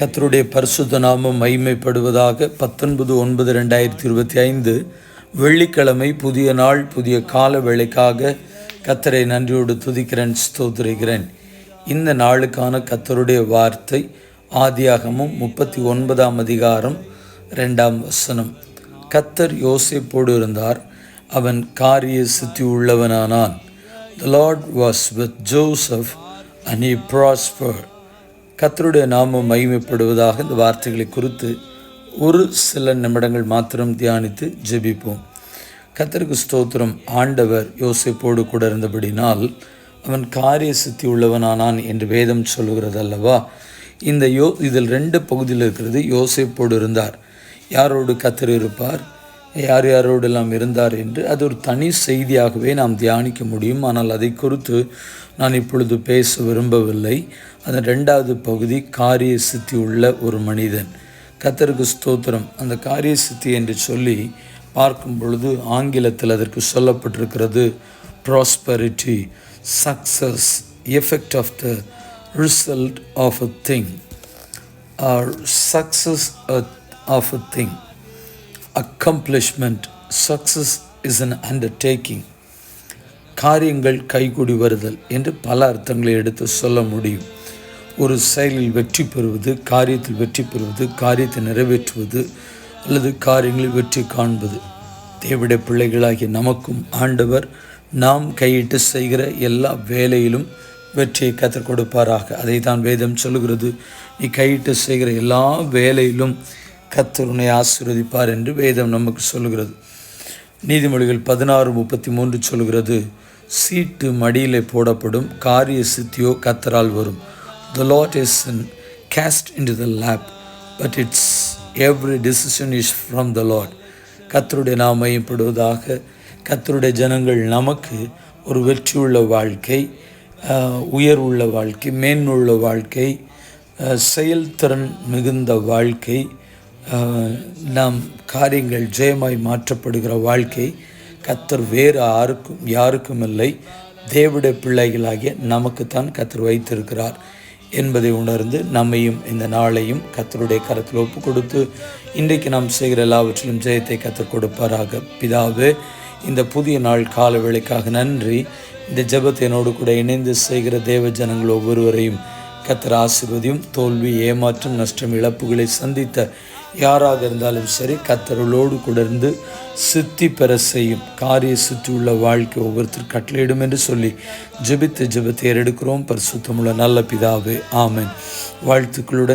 கத்தருடைய பரிசுத்த நாமம் மைமைப்படுவதாக பத்தொன்பது ஒன்பது ரெண்டாயிரத்தி இருபத்தி ஐந்து வெள்ளிக்கிழமை புதிய நாள் புதிய கால வேளைக்காக கத்தரை நன்றியோடு துதிக்கிறேன் ஸ்தோத்திரிகிறேன் இந்த நாளுக்கான கத்தருடைய வார்த்தை ஆதியாகமும் முப்பத்தி ஒன்பதாம் அதிகாரம் ரெண்டாம் வசனம். கத்தர் யோசிப்போடு இருந்தார் அவன் காரிய சித்தி உள்ளவனானான். The Lord was with Joseph and he prospered கத்தருடைய நாமம் மகிமைப்படுவதாக இந்த வார்த்தைகளை குறித்து ஒரு சில நிமிடங்கள் மாத்திரம் தியானித்து ஜெபிப்போம். கத்தருக்கு ஸ்தோத்திரம். ஆண்டவர் யோசிப்போடு கூட இருந்தபடினால் அவன் காரிய சித்தி உள்ளவனானான் என்று வேதம் சொல்கிறது அல்லவா இந்த யோ இதில் ரெண்டு பகுதியில் இருக்கிறது. யோசிப்போடு இருந்தார். யாரோடு கத்தர் இருப்பார்? யார் யாரோடெல்லாம் இருந்தார் என்று அது ஒரு தனி செய்தியாகவே நாம் தியானிக்க முடியும். ஆனால் அதை குறித்து நான் இப்பொழுது பேச விரும்பவில்லை. அதன் ரெண்டாவது பகுதி காரிய சித்தி உள்ள ஒரு மனிதன். கத்தருக்கு ஸ்தோத்திரம். அந்த காரிய சித்தி என்று சொல்லி பார்க்கும் பொழுது ஆங்கிலத்தில் அதற்கு சொல்லப்பட்டிருக்கிறது prosperity success effect of the result of a thing or success of a thing accomplishment success is an undertaking காரியங்கள் கைகூடி வருதல் என்று பல அர்த்தங்களை எடுத்து சொல்ல முடியும். ஒரு செயலில் வெற்றி பெறுவது காரியத்தில் வெற்றி பெறுவது காரியத்தை நிறைவேற்றுவது அல்லது காரியங்களில் வெற்றி காண்பது. தேவிட பிள்ளைகளாகிய நமக்கும் ஆண்டவர் நாம் கையிட்டு செய்கிற எல்லா வேலையிலும் வெற்றியை கற்றுக் கொடுப்பாராக. அதை தான் வேதம் சொல்லுகிறது. நீ கையிட்டு செய்கிற எல்லா வேலையிலும் கத்தருனை ஆசிர்வதிப்பார் ஆசீர்வதிப்பார் என்று வேதம் நமக்கு சொல்லுகிறது. நீதிமொழிகள் பதினாறு முப்பத்தி மூன்று சொல்கிறது சீட்டு மடியிலே போடப்படும் காரிய சித்தியோ கத்தரால் வரும். The lot is cast into the lap but its every decision is from the Lord கத்தருடைய நாம் மையப்படுவதாக கத்தருடைய ஜனங்கள் நமக்கு ஒரு வெற்றியுள்ள வாழ்க்கை உயர்வுள்ள வாழ்க்கை மேன்மையுள்ள வாழ்க்கை செயல்திறன் மிகுந்த வாழ்க்கை நாம் காரியங்கள் ஜெயமாய் மாற்றப்படுகிற வாழ்க்கை கத்தர் வேறு யாருக்கும் யாருக்கும் இல்லை. தேவிட பிள்ளைகளாகிய நமக்குத்தான் கத்தர் வைத்திருக்கிறார் என்பதை உணர்ந்து நம்மையும் இந்த நாளையும் கத்தருடைய கரத்தில் ஒப்பு கொடுத்து இன்றைக்கு நாம் செய்கிற எல்லாவற்றிலும் ஜெயத்தை கத்தர் கொடுப்பாராக. பிதாவே இந்த புதிய நாள் கால வேளைக்காக நன்றி. இந்த ஜபத்தினோடு கூட இணைந்து செய்கிற தேவ ஜனங்கள் ஒவ்வொருவரையும் கத்தர் ஆசிர்வதியும் தோல்வி ஏமாற்றம் நஷ்டம் இழப்புகளை சந்தித்த யாராக இருந்தாலும் சரி கத்தருளோடு கூட இருந்து சித்தி பெற செய்யும் காரிய சுத்தி உள்ள வாழ்க்கை ஒவ்வொருத்தர் கட்டளையிடும் என்று சொல்லி ஜெபித்து ஜெபத்தை ஏறெடுக்கிறோம். பரிசுத்தமுள்ள நல்ல பிதாவே ஆமன். வாழ்த்துக்களுடன்